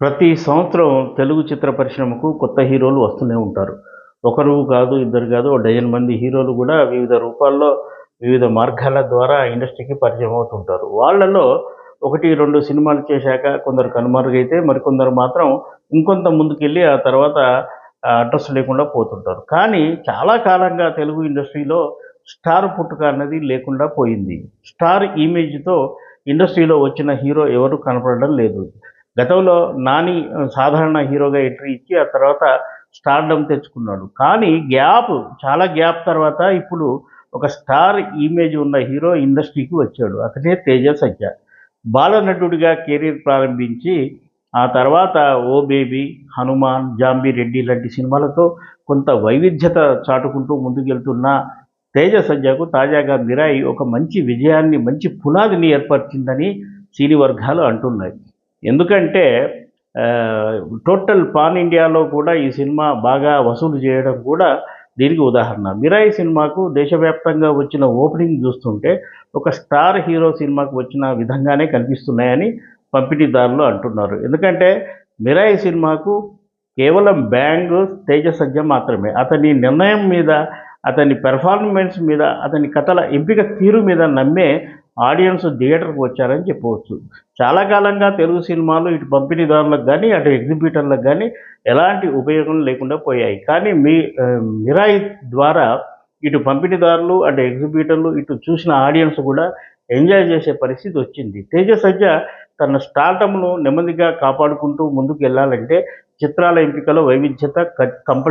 ప్రతి సంవత్సరం తెలుగు చిత్ర పరిశ్రమకు కొత్త హీరోలు వస్తూనే ఉంటారు. ఒకరు కాదు ఇద్దరు కాదు డజన్ మంది హీరోలు కూడా వివిధ రూపాల్లో వివిధ మార్గాల ద్వారా ఇండస్ట్రీకి పరిచయం అవుతుంటారు. వాళ్ళలో ఒకటి రెండు సినిమాలు చేశాక కొందరు కనుమరుగైతే మరికొందరు మాత్రం ఇంకొంత ముందుకెళ్ళి ఆ తర్వాత అడ్రస్ లేకుండా పోతుంటారు. కానీ చాలా కాలంగా తెలుగు ఇండస్ట్రీలో స్టార్ పుట్టుక అన్నది లేకుండా పోయింది. స్టార్ ఇమేజ్తో ఇండస్ట్రీలో వచ్చిన హీరో ఎవరు కనపడడం లేదు. గతంలో నాని సాధారణ హీరోగా ఎంట్రీ ఇచ్చి ఆ తర్వాత స్టార్డమ్ తెచ్చుకున్నాడు. కానీ గ్యాప్ చాలా గ్యాప్ తర్వాత ఇప్పుడు ఒక స్టార్ ఇమేజ్ ఉన్న హీరో ఇండస్ట్రీకి వచ్చాడు. అతనే తేజ సజ్జ. బాలనటుడిగా కెరీర్ ప్రారంభించి ఆ తర్వాత oh baby Hanuman zombie Reddy లాంటి సినిమాలతో కొంత వైవిధ్యత చాటుకుంటూ ముందుకెళ్తున్న తేజ సజ్జకు తాజాగా మిరాయి ఒక మంచి విజయాన్ని మంచి పునాదిని ఏర్పరిచిందని సినీ వర్గాలు అంటున్నాయి. ఎందుకంటే టోటల్ పాన్ ఇండియాలో కూడా ఈ సినిమా బాగా వసూలు చేయడం కూడా దీనికి ఉదాహరణ. మిరాయి సినిమాకు దేశవ్యాప్తంగా వచ్చిన ఓపెనింగ్ చూస్తుంటే ఒక స్టార్ హీరో సినిమాకు వచ్చిన విధంగానే కనిపిస్తున్నాయని పంపిణీదారులు అంటున్నారు. ఎందుకంటే మిరాయి సినిమాకు కేవలం బ్యాంగ్ తేజ సజ్జ మాత్రమే. అతని నిర్ణయం మీద అతని పెర్ఫార్మెన్స్ మీద అతని కథల ఎంపిక తీరు మీద నమ్మే ఆడియన్స్ థియేటర్కి వచ్చారని చెప్పవచ్చు. చాలా కాలంగా తెలుగు సినిమాలు ఇటు పంపిణీదారులకు కానీ అటు ఎగ్జిబిటర్లకు కానీ ఎలాంటి ఉపయోగం లేకుండా పోయాయి. కానీ మీ మిరాయి ద్వారా ఇటు పంపిణీదారులు అటు ఎగ్జిబిటర్లు ఇటు చూసిన ఆడియన్స్ కూడా ఎంజాయ్ చేసే పరిస్థితి వచ్చింది. తేజ సజ్జ తన స్టార్టమ్ను నెమ్మదిగా కాపాడుకుంటూ ముందుకు వెళ్ళాలంటే చిత్రాల ఎంపికలో వైవిధ్యత కంప